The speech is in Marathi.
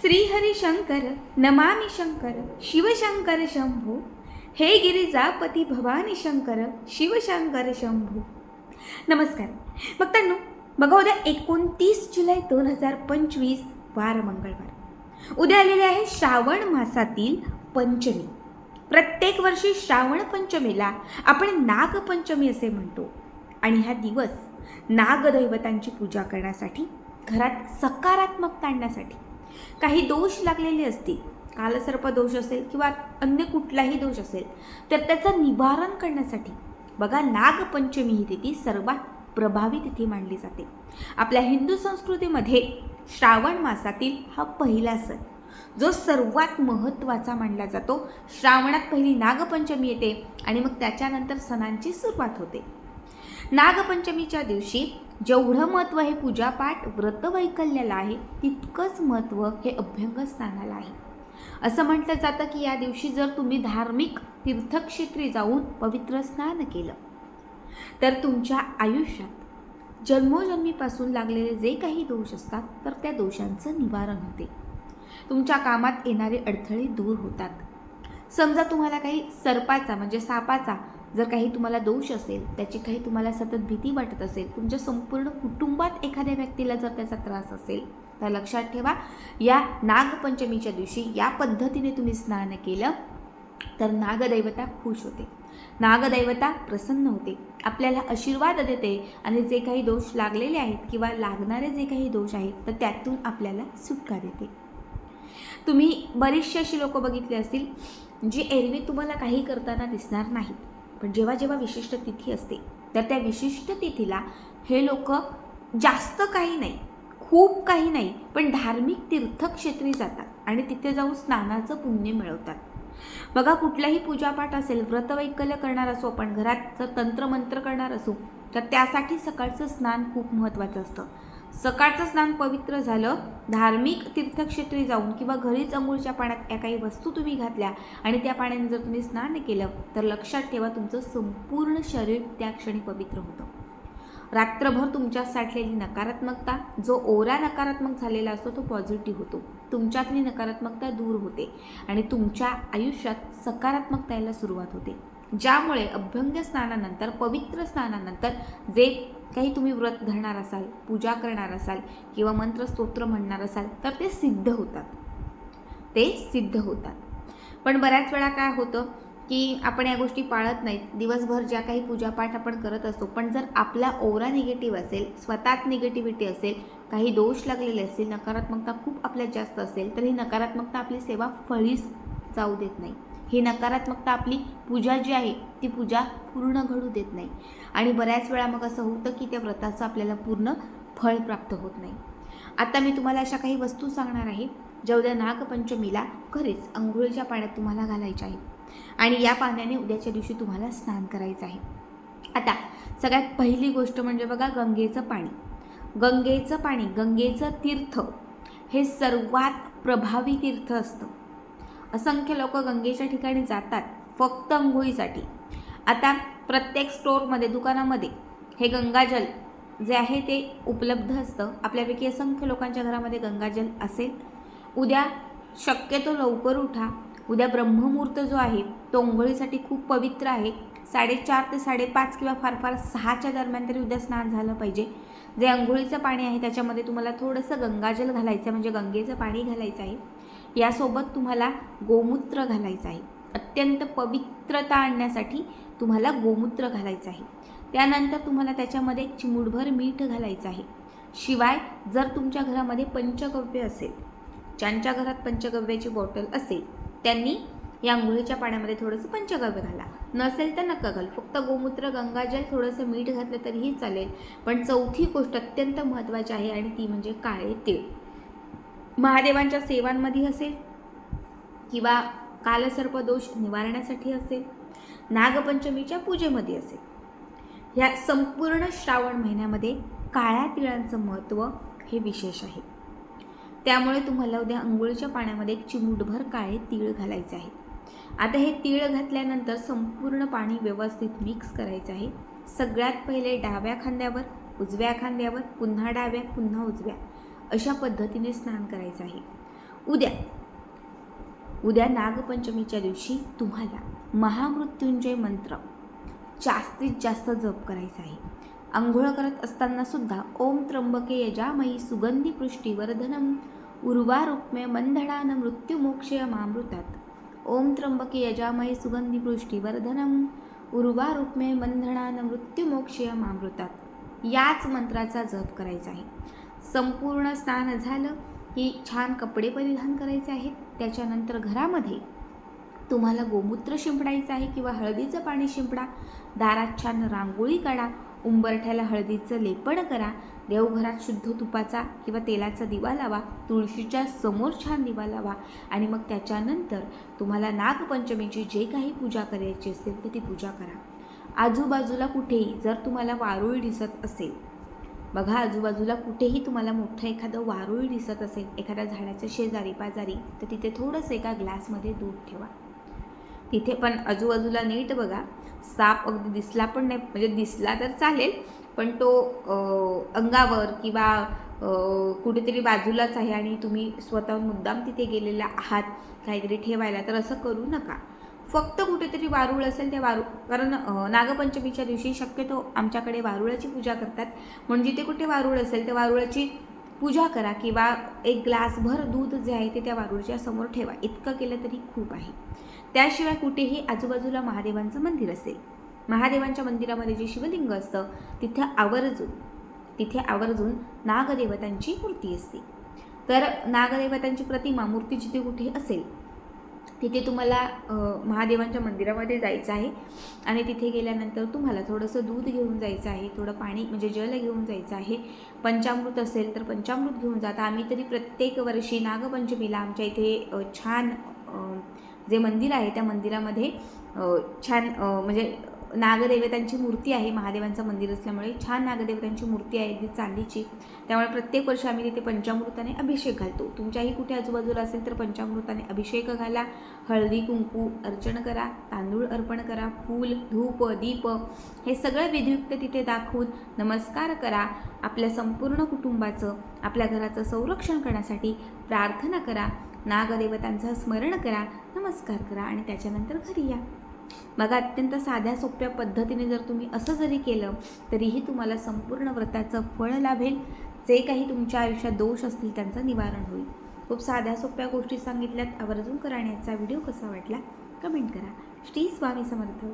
श्रीहरी शंकर नमामि शंकर शिवशंकर शंभू। हे गिरिजापती भवानी शंकर शिवशंकर शंभू। नमस्कार। भक्तांनो बघा उद्या एकोणतीस जुलै दोन हजार पंचवीस वार मंगळवार. उद्या आलेले आहे श्रावण मासातील पंचमी. प्रत्येक वर्षी श्रावण पंचमीला आपण नागपंचमी असे म्हणतो. आणि हा दिवस नागदैवतांची पूजा करण्यासाठी घरात सकारात्मकता आणण्यासाठी. काही दोष लागलेले असतील कालसर्प दोष असेल किंवा अन्य कुठलाही दोष असेल तर त्याचं निवारण करण्यासाठी बघा नागपंचमी ही तिथी सर्वात प्रभावी तिथी मानली जाते. आपल्या हिंदू संस्कृतीमध्ये श्रावण मासातील हा पहिला सण जो सर्वात महत्त्वाचा मानला जातो. श्रावणात पहिली नागपंचमी येते आणि मग त्याच्यानंतर सणांची सुरुवात होते. नागपंचमीच्या दिवशी जेवढं महत्त्व हे पूजापाठ व्रतवैकल्याला आहे तितकंच महत्त्व हे अभ्यंग स्नानाला आहे. असं म्हटलं जातं की या दिवशी जर तुम्ही धार्मिक तीर्थक्षेत्री जाऊन पवित्र स्नान केलं तर तुमच्या आयुष्यात जन्मोजन्मीपासून लागलेले जे काही दोष असतात तर त्या दोषांचं निवारण होते. तुमच्या कामात येणारे अडथळे दूर होतात. समजा तुम्हाला काही सर्पाचा म्हणजे सापाचा जर काही तुम्हाला दोष असेल त्याची काही तुम्हाला सतत भीती वाटत असेल तुमच्या संपूर्ण कुटुंबात एखाद्या व्यक्तीला जर त्याचा त्रास असेल तर लक्षात ठेवा या नागपंचमीच्या दिवशी या पद्धतीने तुम्ही स्नान केलं तर नागदैवता खुश होते. नागदैवता प्रसन्न होते. आपल्याला आशीर्वाद देते आणि जे काही दोष लागलेले आहेत किंवा लागणारे जे काही दोष आहेत तर त्यातून आपल्याला सुटका देते. तुम्ही बरीचशी अशी लोकं बघितली असतील जी एरवी तुम्हाला काही करताना दिसणार नाहीत. पण जेव्हा जेव्हा विशिष्ट तिथी असते तर त्या विशिष्ट तिथीला हे लोक जास्त काही नाही खूप काही नाही पण धार्मिक तीर्थक्षेत्री जातात आणि तिथे जाऊन स्नानाचं पुण्य मिळवतात. बघा कुठलाही पूजापाठ असेल व्रतवैकल्य करणार असो आपण घरात जर तंत्रमंत्र करणार असू तर त्यासाठी सकाळचं स्नान खूप महत्त्वाचं असतं. सकाळचं स्नान पवित्र झालं धार्मिक तीर्थक्षेत्री जाऊन किंवा घरीच अंघोळच्या पाण्यात या काही वस्तू तुम्ही घातल्या आणि त्या पाण्याने जर तुम्ही स्नान केलं तर लक्षात ठेवा तुमचं संपूर्ण शरीर त्या क्षणी पवित्र होतं. रात्रभर तुमच्यात साठलेली नकारात्मकता जो ओरा नकारात्मक झालेला असतो तो पॉझिटिव्ह होतो. तुमच्यातली नकारात्मकता दूर होते आणि तुमच्या आयुष्यात सकारात्मकता यायला सुरुवात होते. ज्यामुळे अभ्यंग स्नानानंतर पवित्र स्नानानंतर जे काही तुम्ही व्रत धरणार असाल पूजा करणार असाल किंवा मंत्रस्तोत्र म्हणणार असाल तर ते सिद्ध होतात. ते सिद्ध होतात. पण बऱ्याच वेळा काय होतं की आपण या गोष्टी पाळत नाहीत. दिवसभर ज्या काही पूजापाठ आपण करत असतो पण जर आपला ओरा निगेटिव्ह असेल स्वतःत निगेटिव्हिटी असेल काही दोष लागलेले असतील नकारात्मकता खूप आपल्यात जास्त असेल तर ही नकारात्मकता आपली सेवा फळीच जाऊ देत नाही. ही नकारात्मकता आपली पूजा जी आहे ती पूजा पूर्ण घडू देत नाही. आणि बऱ्याच वेळा मग असं होतं की त्या व्रताचं आपल्याला पूर्ण फळ प्राप्त होत नाही. आता मी तुम्हाला अशा काही वस्तू सांगणार आहे. ज्या उद्या नागपंचमीला खरेच अंघोळीच्या पाण्यात तुम्हाला घालायच्या आहेत आणि या पाण्याने उद्याच्या दिवशी तुम्हाला स्नान करायचं आहे. आता सगळ्यात पहिली गोष्ट म्हणजे बघा गंगेचं पाणी. गंगेचं पाणी गंगेचं तीर्थ हे सर्वात प्रभावी तीर्थ असतं. असंख्य लोक गंगेच्या ठिकाणी जातात फक्त अंघोळीसाठी. आता प्रत्येक स्टोअरमध्ये दुकानामध्ये हे गंगाजल जे आहे ते उपलब्ध असतं. आपल्यापैकी असंख्य लोकांच्या घरामध्ये गंगाजल असेल. उद्या शक्यतो लवकर उठा. उद्या ब्रह्ममुहूर्त जो आहे तो अंघोळीसाठी खूप पवित्र आहे. साडेचार ते साडेपाच किंवा फार फार सहाच्या दरम्यान तरी उद्या स्नान झालं पाहिजे. जे अंघोळीचं पाणी आहे त्याच्यामध्ये तुम्हाला थोडंसं गंगाजल घालायचं आहे म्हणजे गंगेचं पाणी घालायचं आहे. यासोबत तुम्हाला गोमूत्र घालायचं आहे. अत्यंत पवित्रता आणण्यासाठी तुम्हाला गोमूत्र घालायचं आहे. त्यानंतर तुम्हाला त्याच्यामध्ये एक चिमूटभर मीठ घालायचं आहे. शिवाय जर तुमच्या घरामध्ये पंचगव्य असेल ज्यांच्या घरात पंचगव्याची बॉटल असेल त्यांनी या आंघोळीच्या पाण्यामध्ये थोडंसं पंचगव्य घाला. नसेल तर नका घाल. फक्त गोमूत्र गंगाजल थोडंसं मीठ घातलं तरीही चालेल. पण चौथी गोष्ट अत्यंत महत्त्वाची आहे आणि ती म्हणजे काळे तीळ. महादेवांच्या सेवांमध्ये असेल किंवा कालसर्पदोष निवारण्यासाठी असेल नागपंचमीच्या पूजेमध्ये असेल ह्या संपूर्ण श्रावण महिन्यामध्ये काळ्या तिळांचं महत्त्व हे विशेष आहे. त्यामुळे तुम्हाला उद्या अंघोळीच्या पाण्यामध्ये एक चिमूटभर काळे तीळ घालायचे आहे. आता हे तीळ घातल्यानंतर संपूर्ण पाणी व्यवस्थित मिक्स करायचं आहे. सगळ्यात पहिले डाव्या खांद्यावर उजव्या खांद्यावर पुन्हा डाव्या पुन्हा उजव्या. अशा पद्धतीने स्नान करायचं आहे. उद्या उद्या नागपंचमीच्या दिवशी तुम्हाला महामृत्युंजय मंत्र जास्तीत जास्त जप करायचा आहे. आंघोळ करत असताना सुद्धा ओम त्र्यंबके यजामयी सुगंधी पृष्टीवर्धनम उर्वारुक्मे मंधडान मृत्युमोक्षय मामृतात. ओम त्र्यंबके यजामयी सुगंधी पृष्टीवर्धनम उर्वारुक्मे मंधडान मृत्युमोक्षय मामृतात. याच मंत्राचा जप करायचा आहे. संपूर्ण स्नान झालं की छान कपडे परिधान करायचे आहेत. त्याच्यानंतर घरामध्ये तुम्हाला गोमूत्र शिंपडायचं आहे किंवा हळदीचं पाणी शिंपडा. दारात छान रांगोळी काढा. उंबरठ्याला हळदीचं लेपण करा. देवघरात शुद्ध तुपाचा किंवा तेलाचा दिवा लावा. तुळशीच्या समोर छान दिवा लावा. आणि मग त्याच्यानंतर तुम्हाला नागपंचमीची जे काही पूजा करायची असेल तर ती पूजा करा. आजूबाजूला कुठेही जर तुम्हाला वारुळ दिसत असेल बघा आजूबाजूला कुठेही तुम्हाला मोठं एखादं वारुळ दिसत असेल एखाद्या झाडाच्या शेजारी पाजारी तर तिथे थोडंसं एका ग्लासमध्ये दूध ठेवा. तिथे पण आजूबाजूला नीट बघा साप अगदी दिसला पण नाही म्हणजे दिसला तर चालेल पण तो अंगावर किंवा कुठेतरी बाजूलाच आहे आणि तुम्ही स्वतःहून मुद्दाम तिथे गेलेला आहात काहीतरी ठेवायला तर असं करू नका. फक्त कुठेतरी वारुळ असेल त्या वारू कारण नागपंचमीच्या दिवशी शक्यतो आमच्याकडे वारुळाची पूजा करतात. म्हणजे जिथे कुठे वारुळ असेल त्या वारुळाची पूजा करा किंवा एक ग्लासभर दूध जे आहे ते त्या वारुळच्या समोर ठेवा. इतकं केलं तरी खूप आहे. त्याशिवाय कुठेही आजूबाजूला महादेवांचं मंदिर असेल. महादेवांच्या मंदिरामध्ये जे शिवलिंग असतं तिथे आवर्जून तिथे आवर्जून नागदेवतांची मूर्ती असते. तर नागदेवतांची प्रतिमा मूर्ती जिथे कुठे असेल तिथे तुम्हाला महादेवांच्या मंदिरामध्ये जायचं आहे. आणि तिथे गेल्यानंतर तुम्हाला थोडंसं दूध घेऊन जायचं आहे थोडं पाणी म्हणजे जल घेऊन जायचं आहे. पंचामृत असेल तर पंचामृत घेऊन जाता आम्ही तरी प्रत्येक वर्षी नागपंचमीला आमच्या इथे छान जे मंदिर आहे त्या मंदिरामध्ये छान म्हणजे नागदेवतांची मूर्ती आहे. महादेवांचं मंदिर असल्यामुळे छान नागदेवतांची मूर्ती आहे. अगदी चांदीची. त्यामुळे प्रत्येक वर्षी आम्ही तिथे पंचामृताने अभिषेक घालतो. तुमच्याही कुठे आजूबाजूला असेल तर पंचामृताने अभिषेक घाला. हळदी कुंकू अर्चन करा. तांदूळ अर्पण करा. फूल धूप दीप हे सगळं विधियुक्त तिथे दाखवून नमस्कार करा. आपल्या संपूर्ण कुटुंबाचं आपल्या घराचं संरक्षण करण्यासाठी प्रार्थना करा. नागदेवतांचं स्मरण करा. नमस्कार करा आणि त्याच्यानंतर घरी या. बघा अत्यंत साध्या सोप्या पद्धतीने जर तुम्ही असं जरी केलं तरीही तुम्हाला संपूर्ण व्रताचं फळ लाभेल. जे काही तुमच्या आयुष्यात दोष असतील त्यांचं निवारण होईल. खूप साध्या सोप्या गोष्टी सांगितल्यात. आवर्जून करण्याचा व्हिडिओ कसा वाटला कमेंट करा. श्री स्वामी समर्थ.